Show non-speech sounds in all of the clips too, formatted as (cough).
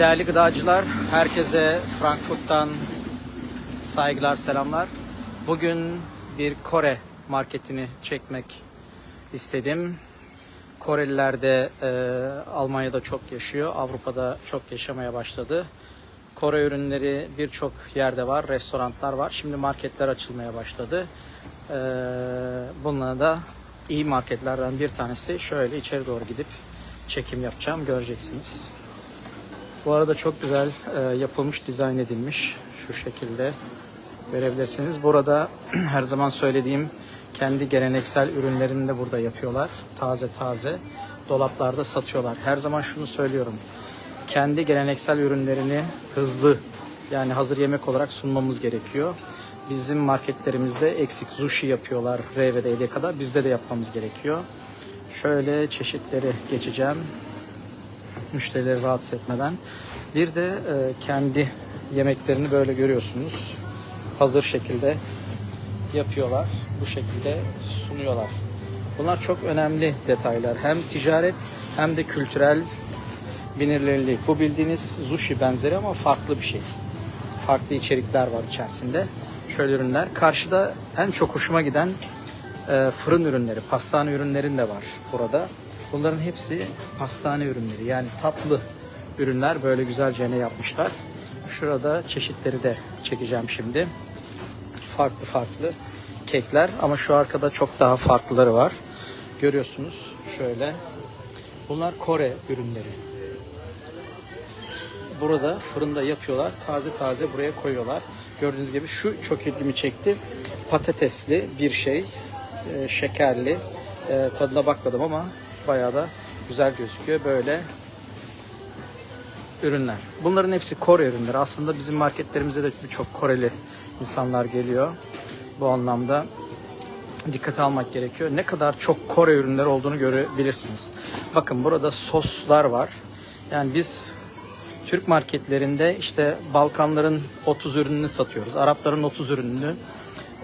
Değerli gıdacılar, herkese Frankfurt'tan saygılar, selamlar. Bugün bir Kore marketini çekmek istedim. Koreliler de e, Almanya'da çok yaşıyor, Avrupa'da çok yaşamaya başladı. Kore ürünleri birçok yerde var, restoranlar var. Şimdi marketler açılmaya başladı. E, bununla da iyi marketlerden bir tanesi. Şöyle içeri doğru gidip çekim yapacağım, göreceksiniz. Bu arada çok güzel e, yapılmış, dizayn edilmiş. Şu şekilde görebilirsiniz. Burada (clears throat) her zaman söylediğim kendi geleneksel ürünlerini de burada yapıyorlar. Taze taze dolaplarda satıyorlar. Her zaman şunu söylüyorum. Kendi geleneksel ürünlerini hızlı yani hazır yemek olarak sunmamız gerekiyor. Bizim marketlerimizde eksik sushi yapıyorlar R ve kadar. Bizde de yapmamız gerekiyor. Şöyle çeşitleri geçeceğim müşterileri rahatsız etmeden. Bir de e, kendi yemeklerini böyle görüyorsunuz. Hazır şekilde yapıyorlar. Bu şekilde sunuyorlar. Bunlar çok önemli detaylar. Hem ticaret hem de kültürel bilinirlilik. Bu bildiğiniz sushi benzeri ama farklı bir şey. Farklı içerikler var içerisinde. Şöyle ürünler. Karşıda en çok hoşuma giden e, fırın ürünleri, pastane ürünlerin de var burada. Bunların hepsi pastane ürünleri yani tatlı ürünler böyle güzelce ne yapmışlar. Şurada çeşitleri de çekeceğim şimdi. Farklı farklı kekler ama şu arkada çok daha farklıları var. Görüyorsunuz şöyle. Bunlar Kore ürünleri. Burada fırında yapıyorlar. Taze taze buraya koyuyorlar. Gördüğünüz gibi şu çok ilgimi çekti. Patatesli bir şey. e, şekerli. E, tadına bakmadım ama bayağı da güzel gözüküyor. Böyle ürünler. Bunların hepsi Kore ürünleri. Aslında bizim marketlerimize de birçok Koreli insanlar geliyor. Bu anlamda dikkate almak gerekiyor. Ne kadar çok Kore ürünleri olduğunu görebilirsiniz. Bakın burada soslar var. Yani biz Türk marketlerinde işte Balkanların 30 ürününü satıyoruz. Arapların 30 ürününü.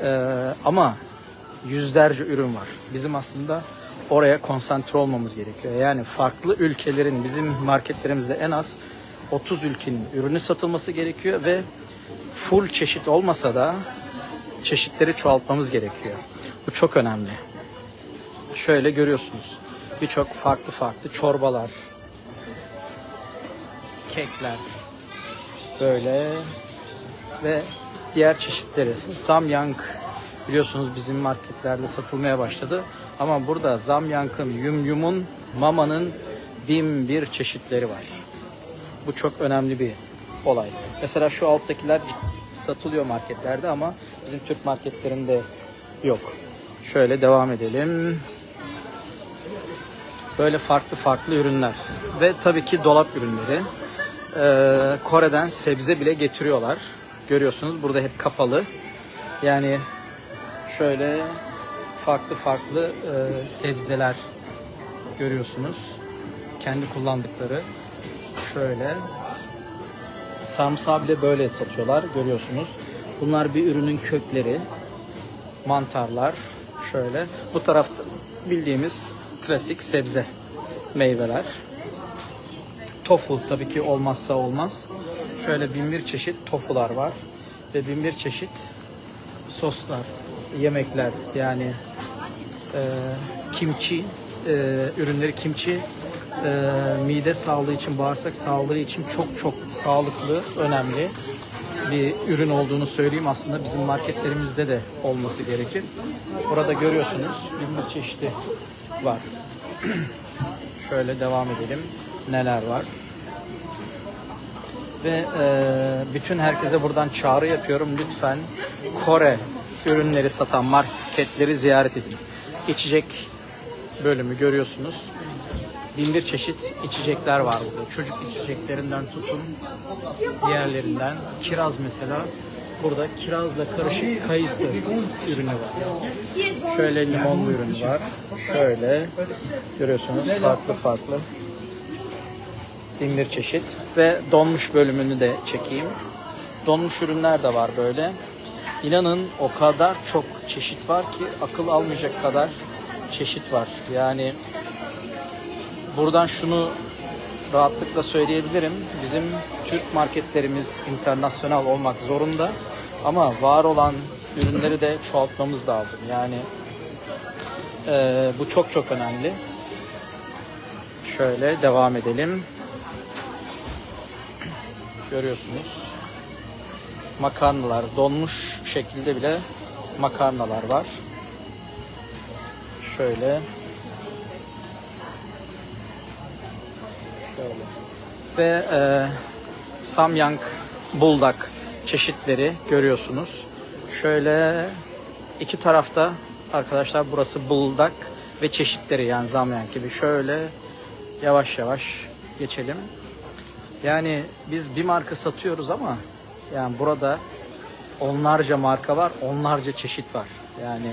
Ee, ama yüzlerce ürün var. Bizim aslında oraya konsantre olmamız gerekiyor. Yani farklı ülkelerin bizim marketlerimizde en az 30 ülkenin ürünü satılması gerekiyor ve full çeşit olmasa da çeşitleri çoğaltmamız gerekiyor. Bu çok önemli. Şöyle görüyorsunuz. Birçok farklı farklı çorbalar, kekler böyle ve diğer çeşitleri. Samyang biliyorsunuz bizim marketlerde satılmaya başladı. Ama burada Zamyang'ın, Yum Yum'un, Mama'nın bin bir çeşitleri var. Bu çok önemli bir olay. Mesela şu alttakiler satılıyor marketlerde ama bizim Türk marketlerinde yok. Şöyle devam edelim. Böyle farklı farklı ürünler. Ve tabii ki dolap ürünleri. Ee, Kore'den sebze bile getiriyorlar. Görüyorsunuz burada hep kapalı. Yani şöyle farklı farklı e, sebzeler görüyorsunuz. Kendi kullandıkları. Şöyle. Sarımsağı bile böyle satıyorlar. Görüyorsunuz. Bunlar bir ürünün kökleri. Mantarlar. Şöyle. Bu tarafta bildiğimiz klasik sebze meyveler. Tofu tabii ki olmazsa olmaz. Şöyle bin bir çeşit tofular var. Ve bin bir çeşit soslar, yemekler yani e, kimchi e, ürünleri kimchi e, mide sağlığı için, bağırsak sağlığı için çok çok sağlıklı, önemli bir ürün olduğunu söyleyeyim. Aslında bizim marketlerimizde de olması gerekir. Burada görüyorsunuz bir çeşidi var. (clears throat) Şöyle devam edelim. Neler var? Ve e, bütün herkese buradan çağrı yapıyorum. Lütfen Kore ürünleri satan marketleri ziyaret edin. İçecek bölümü görüyorsunuz. Bin bir çeşit içecekler var burada. Çocuk içeceklerinden tutun diğerlerinden. Kiraz mesela. Burada kirazla karışık kayısı ürünü var. Şöyle limonlu ürünü var. Şöyle görüyorsunuz farklı farklı bin bir çeşit ve donmuş bölümünü de çekeyim. Donmuş ürünler de var böyle. İnanın o kadar çok çeşit var ki akıl almayacak kadar çeşit var. Yani buradan şunu rahatlıkla söyleyebilirim. Bizim Türk marketlerimiz internasyonal olmak zorunda. Ama var olan ürünleri de çoğaltmamız lazım. Yani eee, bu çok çok önemli. Şöyle devam edelim. Görüyorsunuz. Makarnalar donmuş şekilde bile makarnalar var. Şöyle. Şöyle. Ve e, samyang, buldak çeşitleri görüyorsunuz. Şöyle iki tarafta arkadaşlar burası buldak ve çeşitleri yani zamyang gibi. Şöyle yavaş yavaş geçelim. Yani biz bir marka satıyoruz ama yani burada onlarca marka var, onlarca çeşit var. Yani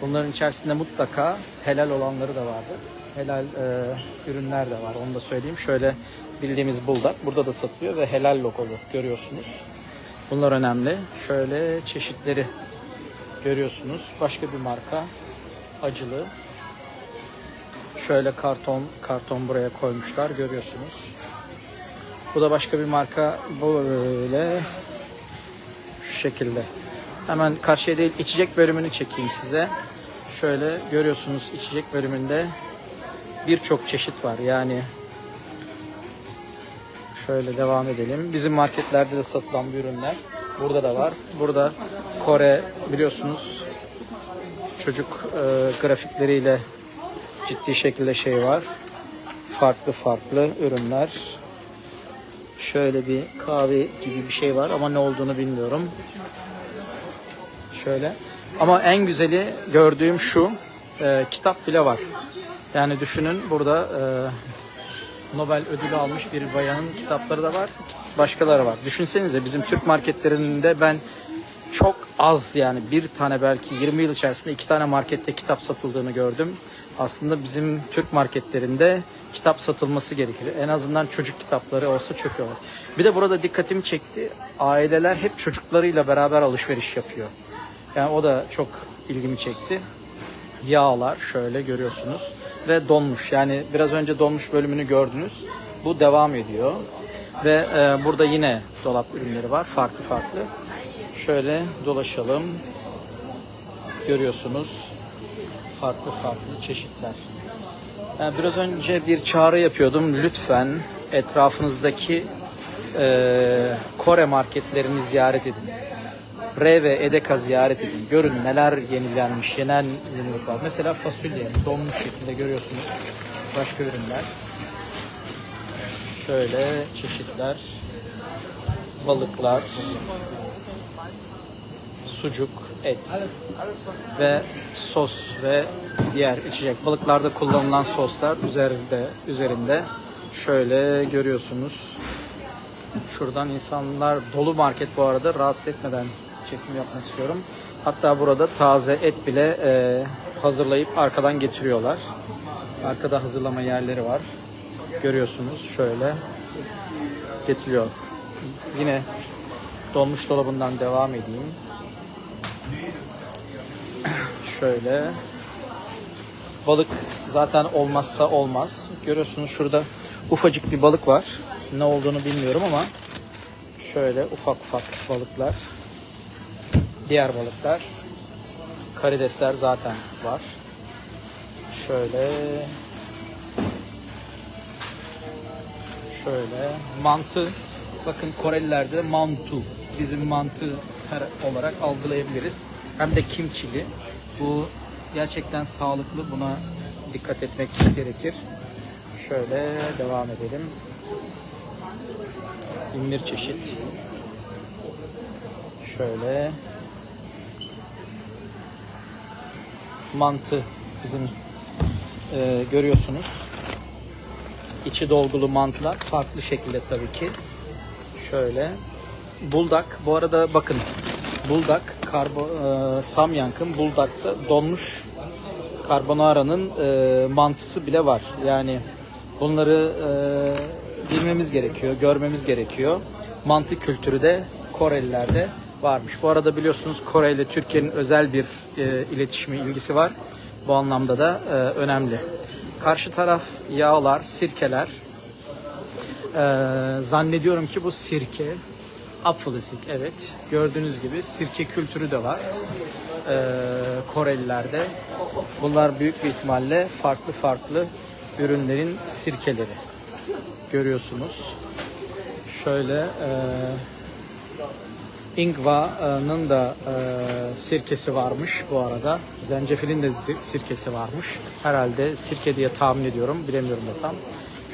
bunların içerisinde mutlaka helal olanları da vardır. Helal e, ürünler de var, onu da söyleyeyim. Şöyle bildiğimiz buldak burada da satılıyor ve helal logolu görüyorsunuz. Bunlar önemli. Şöyle çeşitleri görüyorsunuz. Başka bir marka acılı. Şöyle karton karton buraya koymuşlar görüyorsunuz. Bu da başka bir marka böyle şu şekilde. Hemen karşıya değil içecek bölümünü çekeyim size. Şöyle görüyorsunuz içecek bölümünde birçok çeşit var. Yani şöyle devam edelim. Bizim marketlerde de satılan bir ürünler burada da var. Burada Kore biliyorsunuz çocuk e, grafikleriyle ciddi şekilde şey var. Farklı farklı ürünler. Şöyle bir kahve gibi bir şey var ama ne olduğunu bilmiyorum. Şöyle. Ama en güzeli gördüğüm şu. e, kitap bile var. Yani düşünün burada e, Nobel ödülü almış bir bayanın kitapları da var. Başkaları var. Düşünsenize bizim Türk marketlerinde ben çok az yani bir tane belki 20 yıl içerisinde iki tane markette kitap satıldığını gördüm. Aslında bizim Türk marketlerinde kitap satılması gerekir. En azından çocuk kitapları olsa çok. Bir de burada dikkatimi çekti. Aileler hep çocuklarıyla beraber alışveriş yapıyor. Yani o da çok ilgimi çekti. Yağlar şöyle görüyorsunuz ve donmuş. Yani biraz önce donmuş bölümünü gördünüz. Bu devam ediyor. Ve e, burada yine dolap ürünleri var. Farklı farklı. Şöyle dolaşalım. Görüyorsunuz. Farklı farklı çeşitler. Yani biraz önce bir çağrı yapıyordum. Lütfen etrafınızdaki e, Kore marketlerini ziyaret edin. R ve Edeka ziyaret edin. Görün neler yenilenmiş, yenen yenilik var. Mesela fasulye donmuş şekilde görüyorsunuz. Başka ürünler. Şöyle çeşitler. Balıklar. Sucuk, et ve sos ve diğer içecek balıklarda kullanılan soslar üzerinde üzerinde şöyle görüyorsunuz. Şuradan insanlar dolu market bu arada rahatsız etmeden çekim yapmak istiyorum. Hatta burada taze et bile e, hazırlayıp arkadan getiriyorlar. Arkada hazırlama yerleri var. Görüyorsunuz şöyle getiriyor. Yine donmuş dolabından devam edeyim. Şöyle balık zaten olmazsa olmaz. Görüyorsunuz şurada ufacık bir balık var. Ne olduğunu bilmiyorum ama şöyle ufak ufak balıklar. Diğer balıklar. Karidesler zaten var. Şöyle şöyle mantı bakın Korelilerde mantu bizim mantı olarak algılayabiliriz. Hem de kimçili. Bu gerçekten sağlıklı. Buna dikkat etmek gerekir. Şöyle devam edelim. İmir çeşit. Şöyle mantı bizim e, görüyorsunuz. İçi dolgulu mantılar farklı şekilde tabii ki. Şöyle buldak. Bu arada bakın buldak karbo e, samyankın buldakta donmuş carbonara'nın e, mantısı bile var. Yani bunları e, bilmemiz gerekiyor, görmemiz gerekiyor. Mantı kültürü de Korelilerde varmış. Bu arada biliyorsunuz Kore ile Türkiye'nin özel bir e, iletişimi, ilgisi var. Bu anlamda da e, önemli. Karşı taraf yağlar, sirkeler. Ee, zannediyorum ki bu sirke. Apfelisik evet. Gördüğünüz gibi sirke kültürü de var. Ee, Korelilerde. Bunlar büyük bir ihtimalle farklı farklı ürünlerin sirkeleri. Görüyorsunuz. Şöyle e, Ingwa'nın da e, sirkesi varmış bu arada. Zencefilin de sirkesi varmış. Herhalde sirke diye tahmin ediyorum. Bilemiyorum da tam.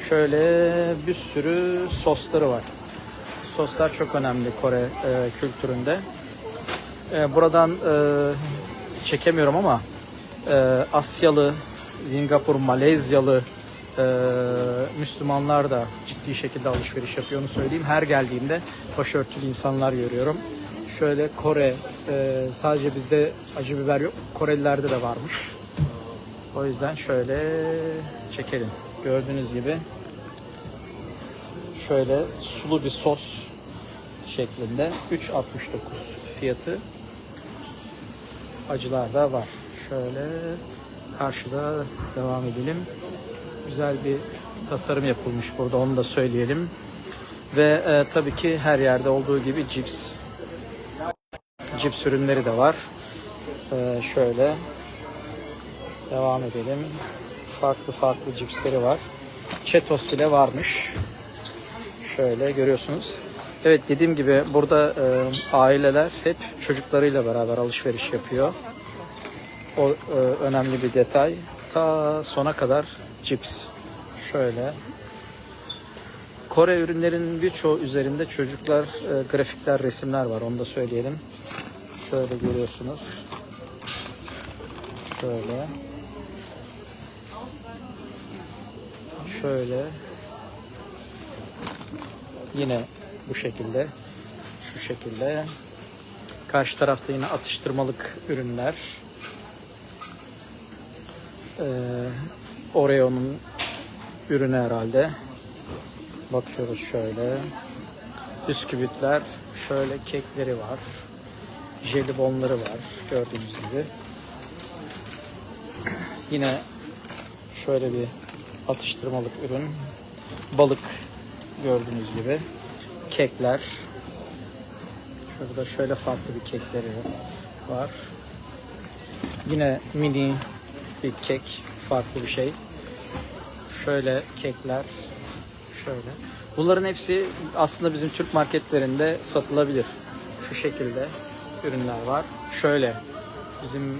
Şöyle bir sürü sosları var. Soslar çok önemli Kore e, kültüründe. E, buradan e, çekemiyorum ama e, Asyalı, Singapur, Malezyalı e, Müslümanlar da ciddi şekilde alışveriş yapıyor onu söyleyeyim. Her geldiğimde başörtülü insanlar görüyorum. Şöyle Kore, e, sadece bizde acı biber yok, Korelilerde de varmış. O yüzden şöyle çekelim. Gördüğünüz gibi şöyle sulu bir sos şeklinde 3.69 fiyatı acılar da var. Şöyle karşıda devam edelim. Güzel bir tasarım yapılmış burada onu da söyleyelim. Ve e, tabii ki her yerde olduğu gibi cips. Cips ürünleri de var. E, şöyle devam edelim. Farklı farklı cipsleri var. Cheetos bile varmış. Şöyle görüyorsunuz. Evet dediğim gibi burada e, aileler hep çocuklarıyla beraber alışveriş yapıyor. O e, önemli bir detay. Ta sona kadar cips. Şöyle. Kore ürünlerinin birçoğu üzerinde çocuklar e, grafikler, resimler var. Onu da söyleyelim. Şöyle görüyorsunuz. Şöyle. Şöyle. Yine bu şekilde. Şu şekilde. Karşı tarafta yine atıştırmalık ürünler. Ee, Oreo'nun ürünü herhalde. Bakıyoruz şöyle. Bisküvitler, şöyle kekleri var. Jelibonları var gördüğünüz gibi. Yine şöyle bir atıştırmalık ürün. Balık gördüğünüz gibi. Kekler. Şurada şöyle farklı bir kekleri var. Yine mini bir kek, farklı bir şey. Şöyle kekler, şöyle. Bunların hepsi aslında bizim Türk marketlerinde satılabilir. Şu şekilde ürünler var. Şöyle bizim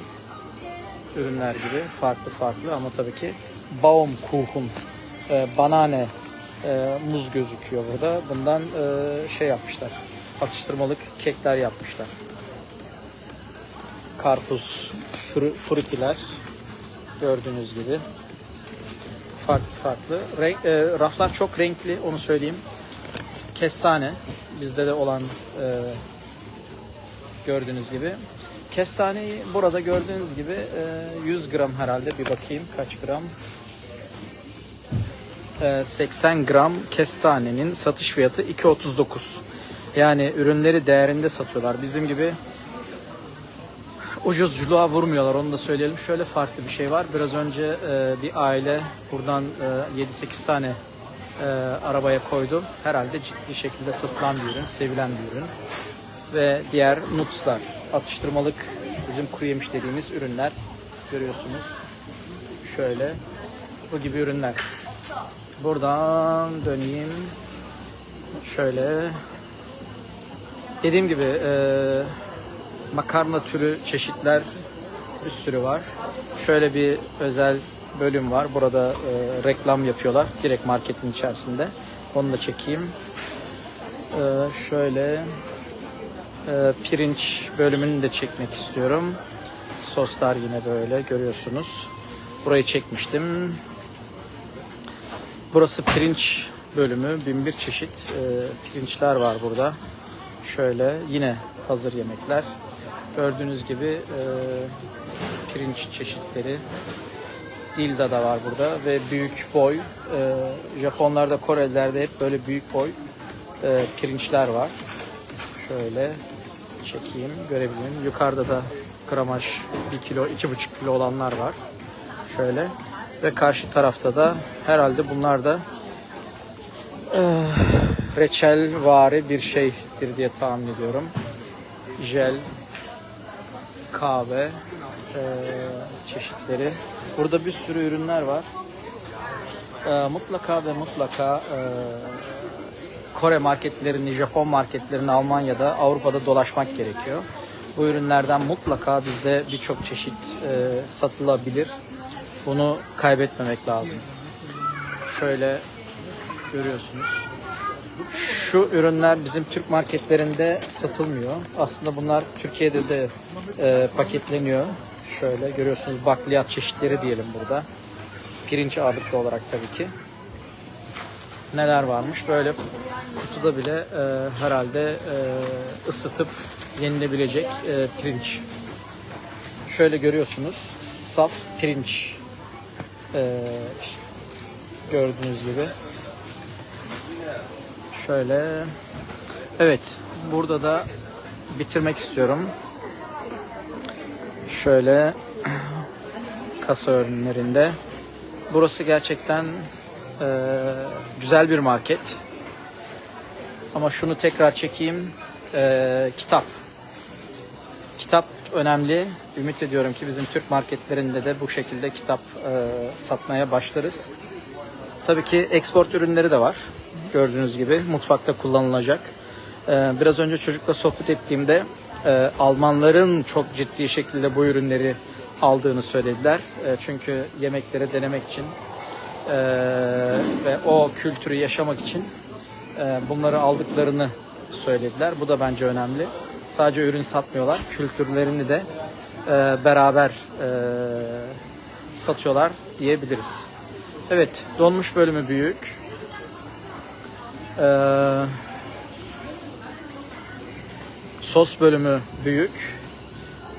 ürünler gibi farklı farklı ama tabii ki Baumkuchen, e, banane, e, muz gözüküyor burada. Bundan e, şey yapmışlar. Atıştırmalık kekler yapmışlar. Karpuz, fru, frutiler gördüğünüz gibi. Farklı farklı. Renk, e, raflar çok renkli onu söyleyeyim. Kestane bizde de olan e, gördüğünüz gibi. Kestaneyi burada gördüğünüz gibi e, 100 gram herhalde bir bakayım kaç gram. E, 80 gram kestanenin satış fiyatı 2.39. Yani ürünleri değerinde satıyorlar. Bizim gibi ucuzculuğa vurmuyorlar onu da söyleyelim. Şöyle farklı bir şey var. Biraz önce e, bir aile buradan e, 7-8 tane e, arabaya koydu. Herhalde ciddi şekilde satılan bir ürün, sevilen bir ürün. Ve diğer nutslar, atıştırmalık bizim kuru yemiş dediğimiz ürünler görüyorsunuz. Şöyle bu gibi ürünler. Buradan döneyim. Şöyle dediğim gibi e, makarna türü çeşitler bir sürü var. Şöyle bir özel bölüm var. Burada e, reklam yapıyorlar direkt marketin içerisinde. Onu da çekeyim. E, şöyle e, pirinç bölümünü de çekmek istiyorum. Soslar yine böyle görüyorsunuz. Burayı çekmiştim. Burası pirinç bölümü. Bin bir çeşit e, pirinçler var burada. Şöyle yine hazır yemekler. Gördüğünüz gibi e, pirinç çeşitleri. Dilda da var burada ve büyük boy. E, Japonlarda, Korelilerde hep böyle büyük boy e, pirinçler var. Şöyle çekeyim, görebilirim. Yukarıda da gramaj 1 kilo, 2,5 kilo olanlar var. Şöyle. Ve karşı tarafta da herhalde bunlar da Ee, reçel vari bir şeydir diye tahmin ediyorum. Jel, kahve ee, çeşitleri. Burada bir sürü ürünler var. Ee, mutlaka ve mutlaka ee, Kore marketlerini, Japon marketlerini Almanya'da, Avrupa'da dolaşmak gerekiyor. Bu ürünlerden mutlaka bizde birçok çeşit ee, satılabilir. Bunu kaybetmemek lazım. Şöyle görüyorsunuz. Şu ürünler bizim Türk marketlerinde satılmıyor. Aslında bunlar Türkiye'de de e, paketleniyor. Şöyle görüyorsunuz bakliyat çeşitleri diyelim burada. Pirinç ağırlıklı olarak tabii ki. Neler varmış? Böyle kutuda bile e, herhalde e, ısıtıp yenilebilecek e, pirinç. Şöyle görüyorsunuz saf pirinç. E, gördüğünüz gibi. Şöyle. Evet. Burada da bitirmek istiyorum. Şöyle (clears throat) kasa ürünlerinde. Burası gerçekten eee, güzel bir market. Ama şunu tekrar çekeyim. Eee, kitap. Önemli. Ümit ediyorum ki bizim Türk marketlerinde de bu şekilde kitap eee, satmaya başlarız. Tabii ki export ürünleri de var. Gördüğünüz gibi mutfakta kullanılacak. Ee, biraz önce çocukla sohbet ettiğimde e, Almanların çok ciddi şekilde bu ürünleri aldığını söylediler. E, çünkü yemeklere denemek için e, ve o kültürü yaşamak için e, bunları aldıklarını söylediler. Bu da bence önemli. Sadece ürün satmıyorlar, kültürlerini de e, beraber e, satıyorlar diyebiliriz. Evet, donmuş bölümü büyük. Ee, sos bölümü büyük.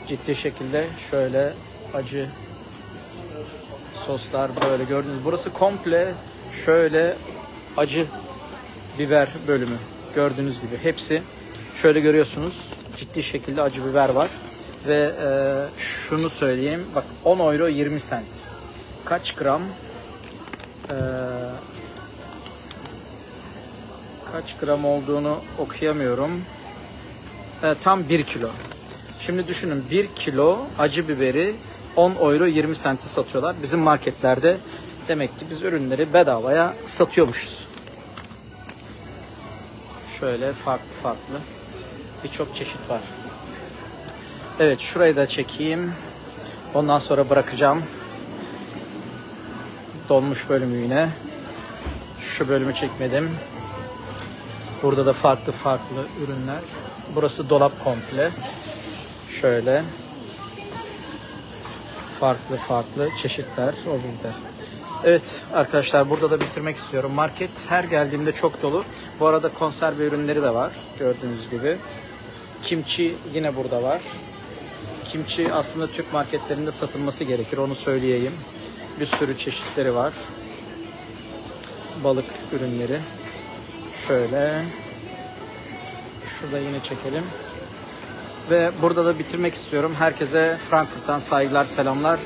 Ciddi şekilde şöyle acı soslar böyle gördünüz. Burası komple şöyle acı biber bölümü. Gördüğünüz gibi hepsi şöyle görüyorsunuz. Ciddi şekilde acı biber var. Ve e, şunu söyleyeyim. Bak 10 euro 20 cent. Kaç gram? Eee kaç gram olduğunu okuyamıyorum. E, tam 1 kilo. Şimdi düşünün 1 kilo acı biberi 10 euro 20 senti satıyorlar. Bizim marketlerde demek ki biz ürünleri bedavaya satıyormuşuz. Şöyle farklı farklı birçok çeşit var. Evet şurayı da çekeyim. Ondan sonra bırakacağım. Donmuş bölümü yine. Şu bölümü çekmedim. Burada da farklı farklı ürünler. Burası dolap komple. Şöyle. Farklı farklı çeşitler o bilgiler. Evet arkadaşlar burada da bitirmek istiyorum. Market her geldiğimde çok dolu. Bu arada konserve ürünleri de var gördüğünüz gibi. Kimchi yine burada var. Kimchi aslında Türk marketlerinde satılması gerekir onu söyleyeyim. Bir sürü çeşitleri var. Balık ürünleri. Şöyle. Şurada yine çekelim. Ve burada da bitirmek istiyorum. Herkese Frankfurt'tan saygılar, selamlar.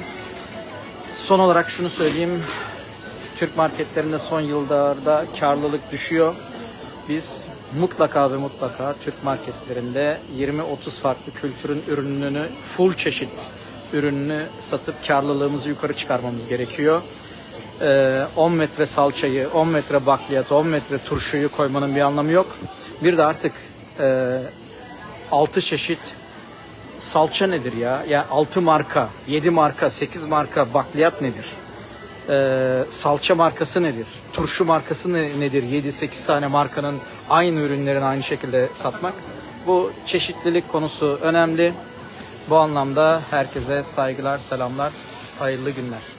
Son olarak şunu söyleyeyim. Türk marketlerinde son yıllarda karlılık düşüyor. Biz mutlaka ve mutlaka Türk marketlerinde 20-30 farklı kültürün ürününü, full çeşit ürününü satıp karlılığımızı yukarı çıkarmamız gerekiyor. Ee, 10 metre salçayı, 10 metre bakliyat, 10 metre turşuyu koymanın bir anlamı yok. Bir de artık e, 6 çeşit salça nedir ya? Ya 6 marka, 7 marka, 8 marka bakliyat nedir? Ee, salça markası nedir? Turşu markası ne, nedir? 7-8 tane markanın aynı ürünlerin aynı şekilde satmak. Bu çeşitlilik konusu önemli. Bu anlamda herkese saygılar, selamlar, hayırlı günler.